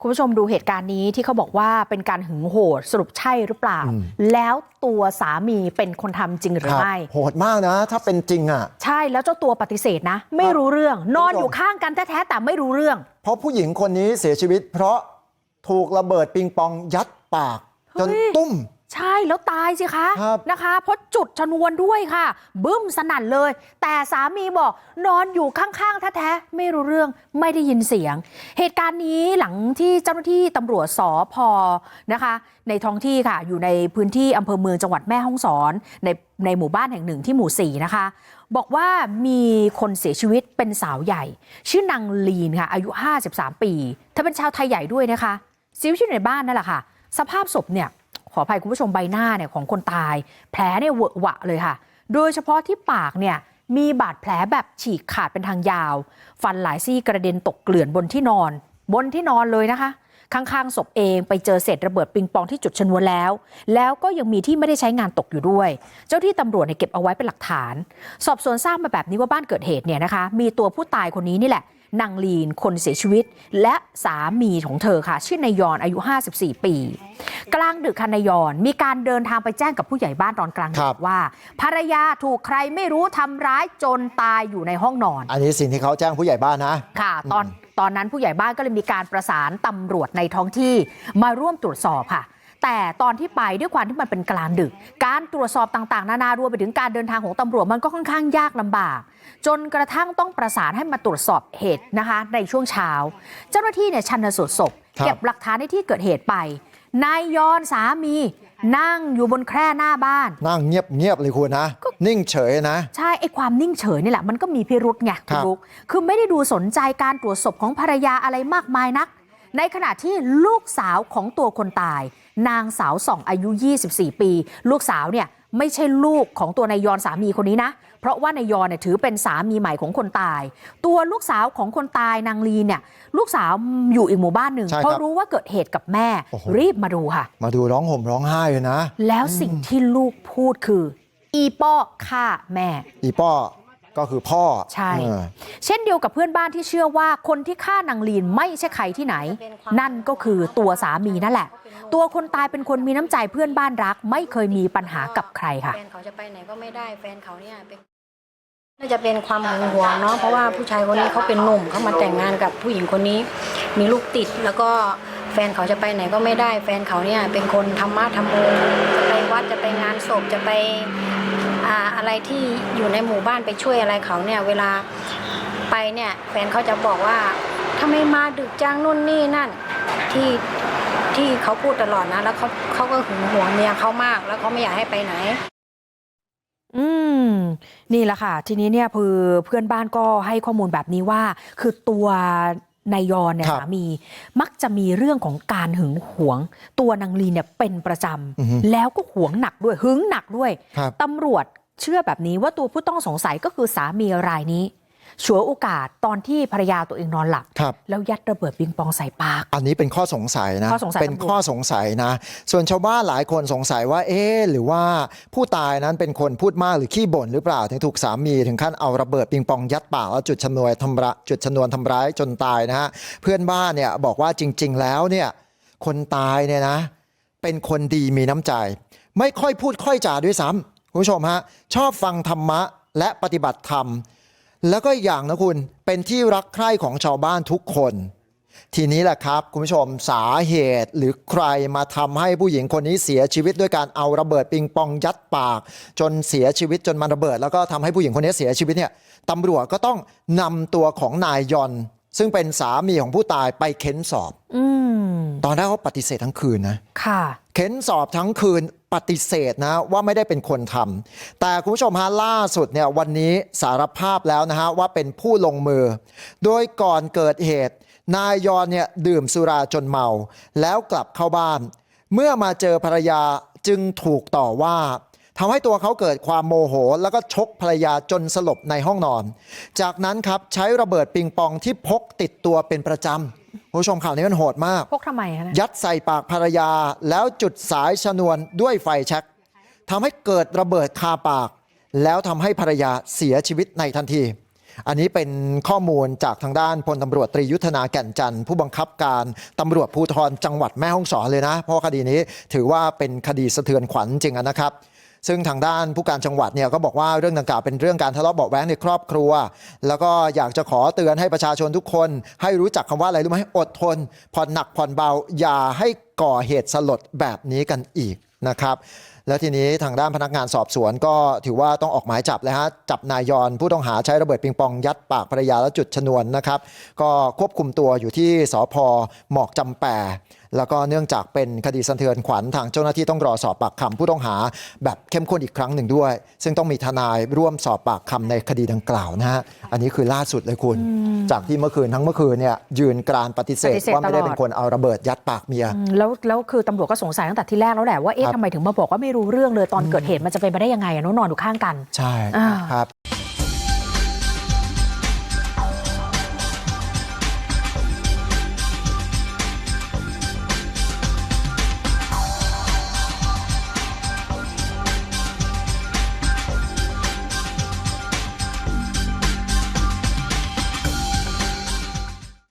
คุณผู้ชมดูเหตุการณ์นี้ที่เขาบอกว่าเป็นการหึงโหดสรุปใช่หรือเปล่าอืมแล้วตัวสามีเป็นคนทำจริงหรือครับไม่โหดมากนะ ถ้าเป็นจริงอะ ใช่แล้วเจ้าตัวปฏิเสธนะ ไม่รู้เรื่อง นอนอยู่ข้างกันแท้ๆแต่ไม่รู้เรื่อง เพราะผู้หญิงคนนี้เสียชีวิต เพราะถูกระเบิดปิงปองยัดปากจนเฮ้ยตุ้ม ใช่แล้วตายสิคะครับนะคะเพราะจุดชนวนด้วยค่ะ บึ้มสนั่นเลย แต่สามีบอกนอนอยู่ข้างๆแท้ๆไม่รู้เรื่องไม่ได้ยินเสียง เหตุการณ์นี้หลังที่เจ้าหน้าที่ตำรวจสพนะคะ ในท้องที่ค่ะ อยู่ในพื้นที่อำเภอเมืองจังหวัดแม่ฮ่องสอนในในหมู่บ้านแห่งหนึ่งที่หมู่สี่นะคะ บอกว่ามีคนเสียชีวิตเป็นสาวใหญ่ ชื่อนางลีนค่ะ อายุ 53 ปี เธอเป็นชาวไทยใหญ่ด้วยนะคะเสียชีวิตอยู่ในบ้านนั่นแหละค่ะ สภาพศพเนี่ย ขออภัยคุณผู้ชมใบหน้าเนี่ยของคนตาย แผลเนี่ยเวอะหวะเลยค่ะ โดยเฉพาะที่ปากเนี่ยมีบาดแผลแบบฉีกขาดเป็นทางยาว ฟันหลายซี่กระเด็นตกเกลื่อนบนที่นอน บนที่นอนเลยนะคะ ข้างๆศพเองไปเจอเศษระเบิดปิงปองที่จุดชนวนแล้ว แล้วก็ยังมีที่ไม่ได้ใช้งานตกอยู่ด้วย เจ้าที่ตำรวจเนี่ยเก็บเอาไว้เป็นหลักฐาน สอบสวนทราบมาแบบนี้ว่าบ้านเกิดเหตุเนี่ยนะคะ มีตัวผู้ตายคนนี้นี่แหละ นางลีนคนเสียชีวิต และสามีของเธอค่ะ ชื่อนายยอนอายุ 54 ปี กลางดึกค่ะนายยอนมีการเดินทางไปแจ้งกับผู้ใหญ่บ้านตอนกลางดึครักบว่า ภรรยาถูกใครไม่รู้ทำร้ายจนตายอยู่ในห้องนอน อันนี้สิ่งที่เขาแจ้งผู้ใหญ่บ้านนะค่ะ ตอนตอนนั้นผู้ใหญ่บ้านก็เลยมีการประสานตำรวจในท้องที่มาร่วมตรวจสอบค่ะ แต่ตอนที่ไปด้วยความที่มันเป็นกลางดึก การตรวจสอบต่างๆ นานารวมไปถึงการเดินทางของตำรวจมันก็ค่อนข้างยากลำบาก จนกระทั่งต้องประสานให้มาตรวจสอบเหตุนะคะ ในช่วงเช้า เจ้าหน้าที่เนี่ยชันสูตรศพครับเก็บหลักฐานในที่เกิดเหตุไปนายยอนสามีนั่งอยู่บนแคร่หน้าบ้าน นั่งเงียบเงียบๆเลยคุณนะ นิ่งเฉยนะ ใช่ไอ้ความนิ่งเฉยนี่แหละมันก็มีพิรุษไงครัคุณบลุกคือไม่ได้ดูสนใจการตรวจศพของภรรยาอะไรมากมายนัก ในขณะที่ลูกสาวของตัวคนตาย นางสาวส่องอายุ 24 ปี ลูกสาวเนี่ยไม่ใช่ลูกของตัวนายยอนสามีคนนี้นะ เพราะว่านายยอนเนี่ยถือเป็นสามีใหม่ของคนตาย ตัวลูกสาวของคนตายนางลีเนี่ยลูกสาวอยู่อีกหมู่บ้านหนึ่งใช่ครับเพราะรู้ว่าเกิดเหตุกับแม่โอ้โหรีบมาดูค่ะ มาดูร้องห่มร้องไห้เลยนะ แล้วสิ่งที่ลูกพูดคือ อีป้อฆ่าแม่ อีป้อ ก็คือพ่อใช่เออเช่นเดียวกับเพื่อนบ้านที่เชื่อว่าคนที่ฆ่านางลีนไม่ใช่ใครที่ไหน นั่นก็คือตัวสามีนั่นแหละ ตัวคนตายเป็นคนมีน้ำใจเพื่อนบ้านรัก ไม่เคยมีปัญหากับใครค่ะแฟนเขาจะไปไหนก็ไม่ได้แฟนเขาเนี่ยเป็นน่าจะเป็นความหึงหวงเนาะเพราะว่าผู้ชายคนนี้เขาเป็นหนุ่มเขามาแต่งงานกับผู้หญิงคนนี้ มีลูกติดแล้วก็ แฟนเขาจะไปไหนก็ไม่ได้ แฟนเขาเนี่ยเป็นคนธรรมะธรรมโมจะไปวัดจะไปงานศพจะไปอ่าอะไรที่อยู่ในหมู่บ้านไปช่วยอะไรเขาเนี่ยเวลาไปเนี่ยแฟนเขาจะบอกว่าทำไม่มาดึกจังนู่นนี่นั่นที่ที่เขาพูดตลอดนะ แล้วเขาเขาก็หึงหวงเมียเขามาก แล้วเขาไม่อยากให้ไปไหน อืมนี่แหละค่ะ ทีนี้เนี่ยคือเพื่อนบ้านก็ให้ข้อมูลแบบนี้ว่า คือตัว นายยอนเนี่ยครับสามี มักจะมีเรื่องของการหึงหวง ตัวนางลีเนี่ยเป็นประจอือฮึำแล้วก็หวงหนักด้วยหึงหนักด้วยครับตำรวจเชื่อแบบนี้ว่าตัวผู้ต้องสงสัยก็คือสามีรายนี้ ฉวยโอกาสตอนที่ภรรยาตัวเองนอนหลับครับ แล้วยัดระเบิดปิงปองใส่ปาก อันนี้เป็นข้อสงสัยนะข้อสงสัยเป็นตำรวจข้อสงสัยนะ ส่วนชาวบ้านหลายคนสงสัยว่าเอ๊ะหรือว่าผู้ตายนั้นเป็นคนพูดมากหรือขี้บ่นหรือเปล่าถึงถูกสามีถึงขั้นเอาระเบิดปิงปองยัดปากแล้วจุดชนวนทำร้ายจุดชนวนทำร้ายจนตายนะฮะเพื่อนบ้านเนี่ยบอกว่าจริง ๆ แล้วเนี่ยคนตายเนี่ยนะ เป็นคนดีมีน้ำใจ ไม่ค่อยพูดค่อยจาด้วยซ้ำคุณผู้ชมฮะชอบฟังธรรมะและปฏิบัติธรรม แล้วก็อีกอย่างนะคุณเป็นที่รักใคร่ของชาวบ้านทุกคนทีนี้แหละครับคุณผู้ชมสาเหตุหรือใครมาทำให้ผู้หญิงคนนี้เสียชีวิตด้วยการเอาระเบิดปิงปองยัดปาก จนเสียชีวิตจนมันระเบิด แล้วก็ทำให้ผู้หญิงคนนี้เสียชีวิตเนี่ยตำรวจก็ต้องนำตัวของนายยอน ซึ่งเป็นสามีของผู้ตายไปเค้นสอบอืมตอนแรกเขาปฏิเสธทั้งคืนนะค่ะ เค้นสอบทั้งคืน ปฏิเสธนะว่าไม่ได้เป็นคนทำแต่คุณผู้ชมฮะล่าสุดเนี่ยวันนี้สารภาพแล้วนะฮะว่าเป็นผู้ลงมือ โดยก่อนเกิดเหตุ นายยอนเนี่ยดื่มสุราจนเมา แล้วกลับเข้าบ้าน เมื่อมาเจอภรรยาจึงถูกต่อว่า ทำให้ตัวเขาเกิดความโมโหแล้วก็ชกภรรยาจนสลบในห้องนอนจากนั้นครับใช้ระเบิดปิงปองที่พกติดตัวเป็นประจำคุณผู้ชมข่าวนี้มันโหดมากพวกทำไมคะเนี่ยยัดใส่ปากภรรยาแล้วจุดสายชนวนด้วยไฟแช็กทำให้เกิดระเบิดคาปาก แล้วทำให้ภรรยาเสียชีวิตในทันทีอันนี้เป็นข้อมูลจากทางด้านพลตำรวจตรียุทธนาแก่นจันทร์ผู้บังคับการตำรวจภูธรจังหวัดแม่ฮ่องสอนเลยนะ เพราะว่าคดีนี้ถือว่าเป็นคดีสะเทือนขวัญจริงๆนะครับ ซึ่งทางด้านผู้การจังหวัดเนี่ยก็บอกว่าเรื่องดังกล่าวเป็นเรื่องการทะเลาะเบาะแว้งในครอบครัว แล้วก็อยากจะขอเตือนให้ประชาชนทุกคน ให้รู้จักคำว่าอะไรรู้ไหมอดทนผ่อนหนักผ่อนเบาอย่าให้ก่อเหตุสลดแบบนี้กันอีกนะครับ แล้วทีนี้ทางด้านพนักงานสอบสวนก็ถือว่าต้องออกหมายจับเลยฮะจับนายยอนผู้ต้องหาใช้ระเบิดปิงปองยัดปากภรรยาและจุดชนวนนะครับ ก็ควบคุมตัวอยู่ที่สพหมอกจำแปแล้วก็เนื่องจากเป็นคดีสะเทือนขวัญทางเจ้าหน้าที่ต้องรอสอบปากคำผู้ต้องหา แบบเข้มข้นอีกครั้งหนึ่งด้วย ซึ่งต้องมีทนายร่วมสอบปากคำในคดีดังกล่าวนะฮะอันนี้คือล่าสุดเลยคุณ จากที่เมื่อคืนทั้งเมื่อคืนเนี่ยยืนกรานปฏิเสธปฏิเสธว่าไม่ได้ตลอดเป็นคนเอาระเบิดยัดปากเมียอืมแล้วแล้วคือตำรวจก็สงสัยตั้งแต่ที่แรกแล้วแหละว่าเอ๊ะครับทำไมถึงมาบอกว่าไม่รู้เรื่องเลยตอนเกิดเหตุมันจะเป็นไปได้ยังไงอะน้องนอนอยู่ข้างกันใช่อ่าครับ